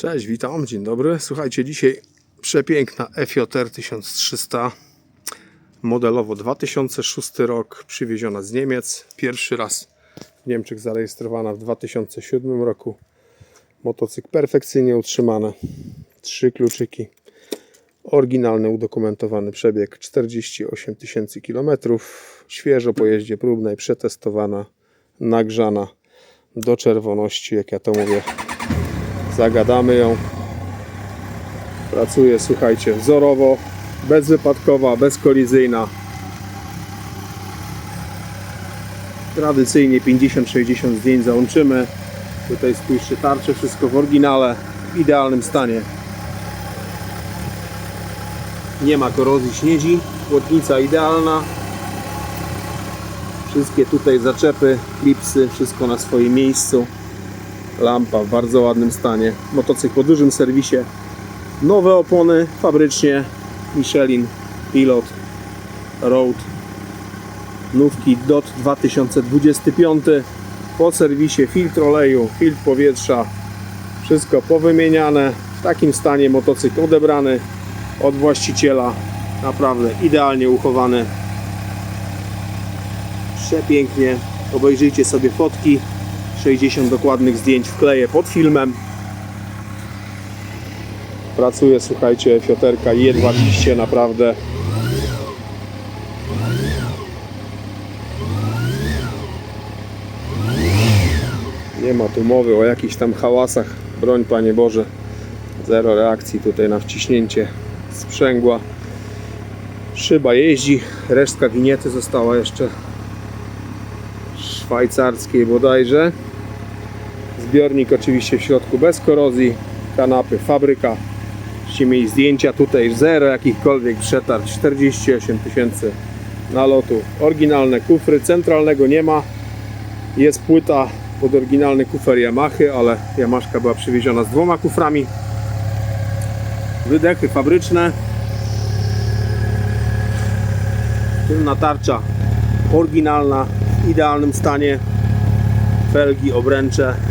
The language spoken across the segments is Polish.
Cześć, witam, dzień dobry. Słuchajcie, dzisiaj przepiękna FJR 1300, modelowo 2006 rok, przywieziona z Niemiec. Pierwszy raz w Niemczech zarejestrowana w 2007 roku. Motocykl perfekcyjnie utrzymany. Trzy kluczyki. Oryginalny, udokumentowany przebieg 48 tysięcy kilometrów. Świeżo po jeździe próbnej, przetestowana, nagrzana do czerwoności, jak ja to mówię. Zagadamy ją. Pracuje, słuchajcie, wzorowo, bezwypadkowa, bezkolizyjna. Tradycyjnie 50-60 zdjęć załączymy. Tutaj spójrzcie, tarcze, wszystko w oryginale, w idealnym stanie. Nie ma korozji śniedzi, chłodnica idealna. Wszystkie tutaj zaczepy, klipsy, wszystko na swoim miejscu. Lampa w bardzo ładnym stanie. Motocykl po dużym serwisie. Nowe opony fabrycznie Michelin Pilot Road. Nówki DOT 2025. Po serwisie filtr oleju, filtr powietrza. Wszystko powymieniane. W takim stanie motocykl odebrany od właściciela. Naprawdę idealnie uchowany. Przepięknie. Obejrzyjcie sobie fotki. 60 dokładnych zdjęć wkleję pod filmem. Pracuje, słuchajcie, fioterka jedwabiście, naprawdę. Nie ma tu mowy o jakichś tam hałasach. Broń, Panie Boże. Zero reakcji tutaj na wciśnięcie sprzęgła. Szyba jeździ, resztka winiety została jeszcze szwajcarskiej bodajże. Zbiornik oczywiście w środku bez korozji. Kanapy, fabryka. Jeśli mieli zdjęcia tutaj zero jakichkolwiek przetarć. 48 tysięcy nalotu. Oryginalne kufry. Centralnego nie ma. Jest płyta pod oryginalny kufer Yamahy, ale Yamaszka była przywieziona z dwoma kuframi. Wydechy fabryczne. Tylna tarcza oryginalna, w idealnym stanie. Felgi, obręcze.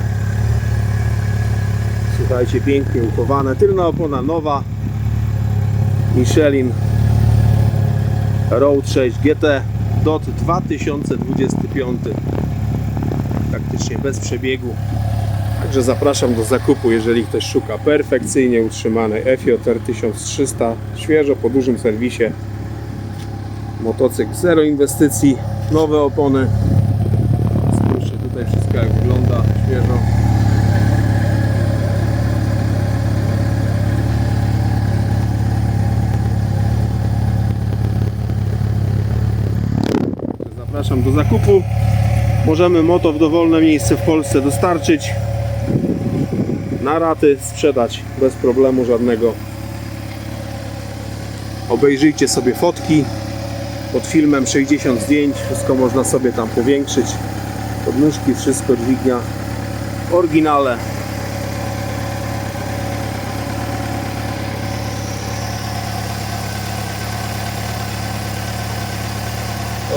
Słuchajcie, pięknie uchowane. Tylna opona nowa. Michelin Road 6 GT DOT 2025. Praktycznie bez przebiegu. Także zapraszam do zakupu, jeżeli ktoś szuka perfekcyjnie utrzymanej FJR 1300, świeżo po dużym serwisie. Motocykl zero inwestycji, nowe opony. Spójrzcie tutaj wszystko jak wygląda świeżo. Zapraszam do zakupu. Możemy moto w dowolne miejsce w Polsce dostarczyć. Na raty sprzedać bez problemu żadnego. Obejrzyjcie sobie fotki pod filmem 60 zdjęć, wszystko można sobie tam powiększyć. Podnóżki, wszystko, dźwignia. Oryginale.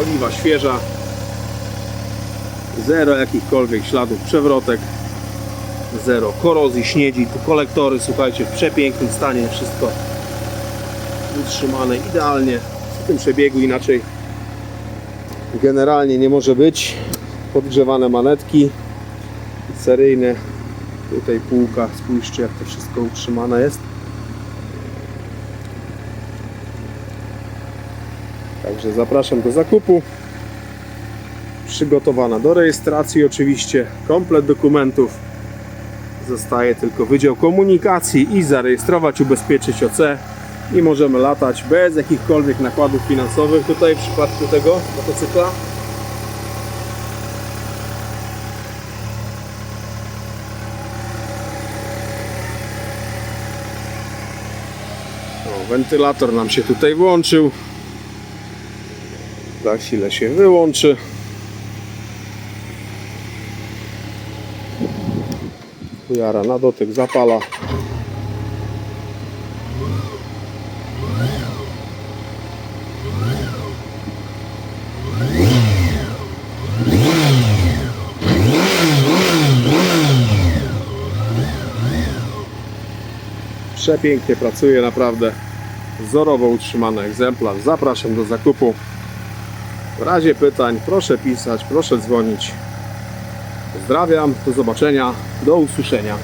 Oliwa świeża. Zero jakichkolwiek śladów przewrotek. Zero korozji, śniedzi. Tu kolektory, słuchajcie, w przepięknym stanie. Wszystko utrzymane idealnie w tym przebiegu inaczej generalnie nie może być podgrzewane manetki seryjne tutaj półka, spójrzcie jak to wszystko utrzymane jest także zapraszam do zakupu. Przygotowana do rejestracji oczywiście. Komplet dokumentów. Zostaje tylko Wydział Komunikacji i zarejestrować, ubezpieczyć OC i możemy latać bez jakichkolwiek nakładów finansowych. Tutaj w przypadku tego motocykla. Wentylator nam się tutaj włączył. Za chwilę się wyłączy. Jara na dotyk zapala. Przepięknie pracuje, naprawdę. Wzorowo utrzymany egzemplarz. Zapraszam do zakupu. W razie pytań proszę pisać, proszę dzwonić. Pozdrawiam, do zobaczenia, do usłyszenia.